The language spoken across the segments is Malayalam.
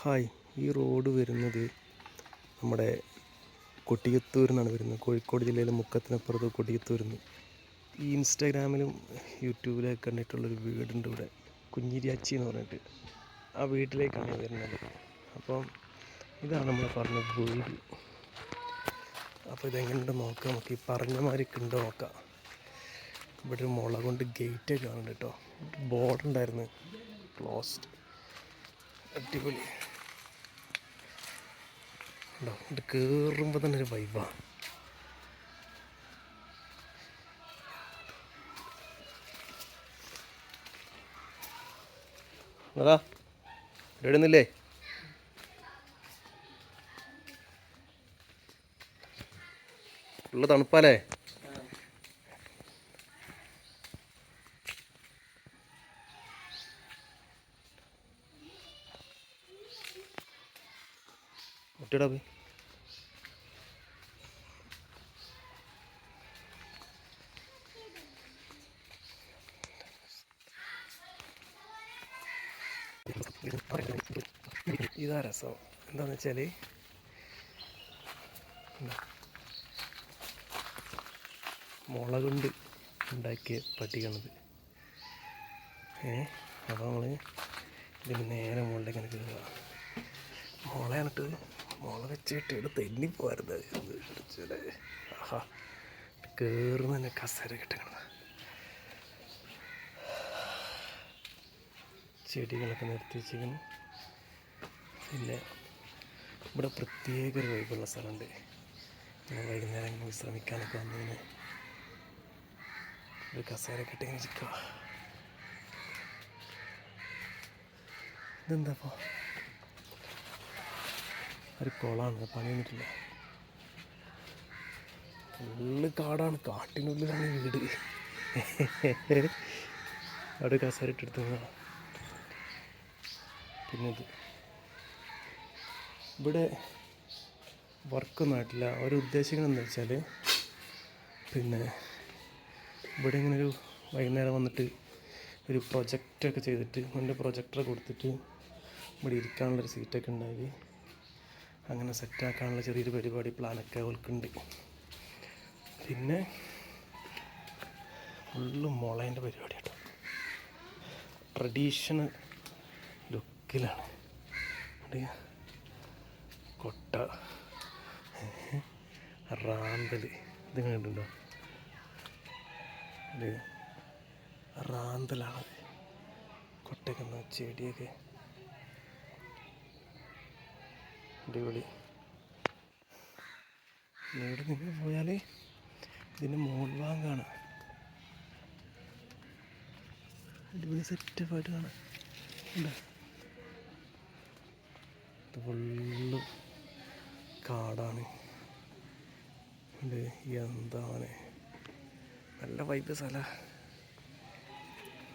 ഹായ് ഈ റോഡ് വരുന്നത് നമ്മുടെ കൊട്ടിയത്തൂർ നിന്നാണ് വരുന്നത്. കോഴിക്കോട് ജില്ലയിലെ മുക്കത്തിനപ്പുറത്ത് കൊട്ടിയത്തൂർ നിന്ന് ഈ ഇൻസ്റ്റാഗ്രാമിലും യൂട്യൂബിലൊക്കെ കണ്ടിട്ടുള്ളൊരു വീടുണ്ട് ഇവിടെ. കുഞ്ഞിരിയാച്ചി എന്ന് പറഞ്ഞിട്ട്. ആ വീട്ടിലേക്കാണ് വരുന്നത്. അപ്പം ഇതാണ് നമ്മൾ പറഞ്ഞ വീട്. അപ്പോൾ ഇതെങ്ങനെയുണ്ട് നോക്കാം. നമുക്ക് ഈ പറഞ്ഞ മാതിരിയൊക്കെ ഉണ്ടോ നോക്കാം. ഇവിടെ ഒരു മുള കൊണ്ട് ഗേറ്റൊക്കെ കാണുന്നുണ്ട് കേട്ടോ. ബോർഡ് ഉണ്ടായിരുന്നു ക്ലോസ്ഡ്. അടിപൊളി. ഉണ്ടോ ഇത് കയറുമ്പോൾ തന്നെ ഒരു വൈബാണ് അതാ ഇടുന്നില്ലേ? ഉള്ള തണുപ്പാലേ ഒറ്റടാ പോയി. ഇതാ രസം. എന്താന്ന് വെച്ചാൽ മുള കൊണ്ട് ഉണ്ടാക്കിയ പട്ടികണത് ഏ അപ്പോൾ നമ്മൾ ഇതിന് നേരെ മുകളിലേക്ക് കയറുക മുളയാണിട്ട് മുള വെച്ചിട്ട് ഇവിടെ തെന്നി പോരുന്നത് ആഹാ. കയറുന്ന തന്നെ കസേര കിട്ടണം ചെടികളൊക്കെ നിർത്തി വെച്ചിരിക്കുന്നു. പിന്നെ ഇവിടെ പ്രത്യേക ഒരു വൈബുള്ള സ്ഥലമുണ്ട്. ഞാൻ വൈകുന്നേരം വിശ്രമിക്കാനൊക്കെ വന്നതിന് ഒരു കസേര കിട്ടിങ്ങനെ ചിക്കുക ഇതെന്താ അപ്പോൾ ഒരു കുളമാണ് പണി വന്നിട്ടില്ല. ഫുള്ള് കാടാണ് കാട്ടിനുള്ളിലാണ് വീട്. അവിടെ കസേര. പിന്നെ ഇവിടെ വർക്കൊന്നും ആയിട്ടില്ല. അവർ എന്താ വെച്ചാൽ പിന്നെ ഇവിടെ ഇങ്ങനെ ഒരു വൈകുന്നേരം വന്നിട്ട് ഒരു പ്രൊജക്റ്റൊക്കെ ചെയ്തിട്ട് അതിന്റെ പ്രൊജക്ടർ കൊടുത്തിട്ട് ഇവിടെ ഇരിക്കാനുള്ളൊരു സീറ്റൊക്കെ ഉണ്ടാക്കി അങ്ങനെ സെറ്റാക്കാനുള്ള ചെറിയൊരു പരിപാടി പ്ലാനൊക്കെ അവൾക്കുണ്ട്. പിന്നെ ഫുള്ള് മുളേന്റെ പരിപാടി കേട്ടോ. ട്രഡീഷണൽ ലുക്കിലാണ്. കൊട്ട റാന്തൽ ഇത് കണ്ടിട്ടുണ്ടോ? റാന്തലാണ്. കൊട്ടയൊക്കെ ചെടിയൊക്കെ അടിപൊളി. ഇവിടെ നിന്ന് പോയാൽ ഇതിന്റെ മോൾ ഭാഗം കാണാം അടിപൊളി സെറ്റപ്പായിട്ട് കാണാം. ഫുള്ള് കാടാണ്. എന്താണ് നല്ല വൈബ് സ്ഥല.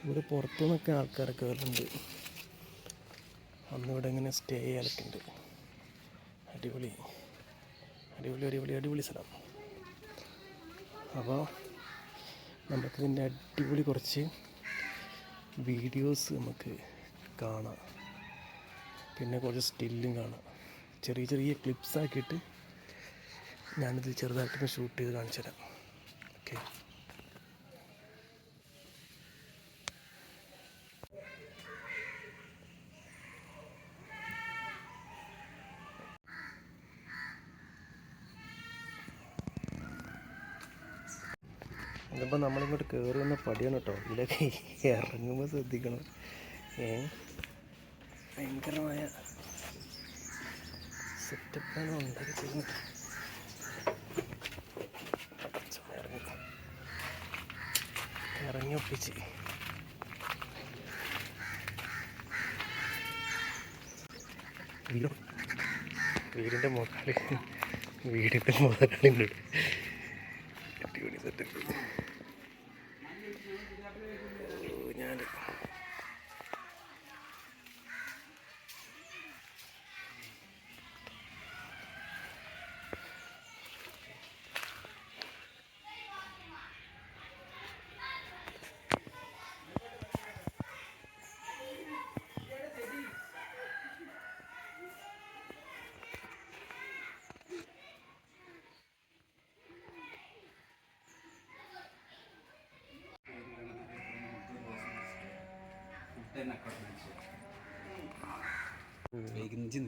ഇവിടെ പുറത്തുനിന്നൊക്കെ ആൾക്കാരൊക്കെ വരുന്നുണ്ട് അന്ന് ഇവിടെ ഇങ്ങനെ സ്റ്റേ ചെയ്യാനൊക്കെ ഉണ്ട്. അടിപൊളി. അടിപൊളി അടിപൊളി അടിപൊളി സ്ഥലം. അപ്പോൾ നമുക്കിതിന്റെ അടിപൊളി കുറച്ച് വീഡിയോസ് നമുക്ക് കാണാം. പിന്നെ കുറച്ച് സ്റ്റില്ലും കാണാം. ചെറിയ ചെറിയ ക്ലിപ്സ് ആക്കിയിട്ട് ഞാനിത് ചെറുതായിട്ടൊന്ന് ഷൂട്ട് ചെയ്ത് കാണിച്ചു തരാം ഓക്കെ. ഇതിപ്പോൾ നമ്മളിങ്ങോട്ട് കയറി വന്ന പടിയാണ് കേട്ടോ ഇതിലൊക്കെ ഇറങ്ങുമ്പോൾ ശ്രദ്ധിക്കണം. ഏ? ഭയങ്കരമായ സെറ്റപ്പാണ് ഉണ്ടാക്കി ചെയ്യുന്നത് ചുമ്മാ ഇറങ്ങി ഒപ്പിച്ച്. വീടോ വീടിന്റെ മുതലാളി വീടിന്റെ മുതലാളിന്റെ അടിപൊളി സെറ്റപ്പ് ഞാൻ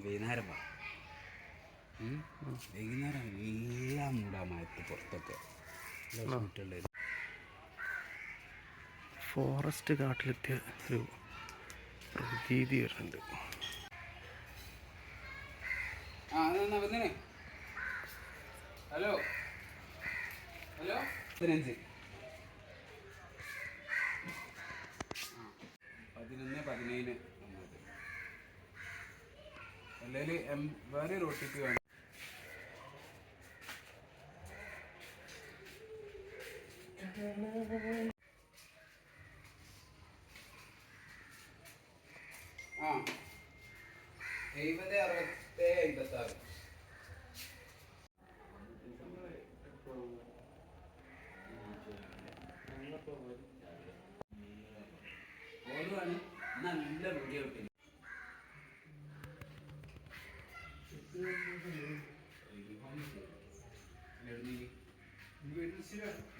വൈകുന്നേരം വാ. എല്ലാം മൂടാമയത്ത് പുറത്തൊക്കെ. ഷൂട്ടുള്ളത് ഫോറസ്റ്റ് കാട്ടിലെത്തിയ ഒരു പ്രതീതി വരുന്നുണ്ട്. ഹലോ? ഹലോ? പതിനഞ്ച് ആ, പതിനൊന്ന് പതിനേഴ് വന്നത്. അല്ലെങ്കിൽ എം വേറെ ഒരു ഒ ടി चलेगी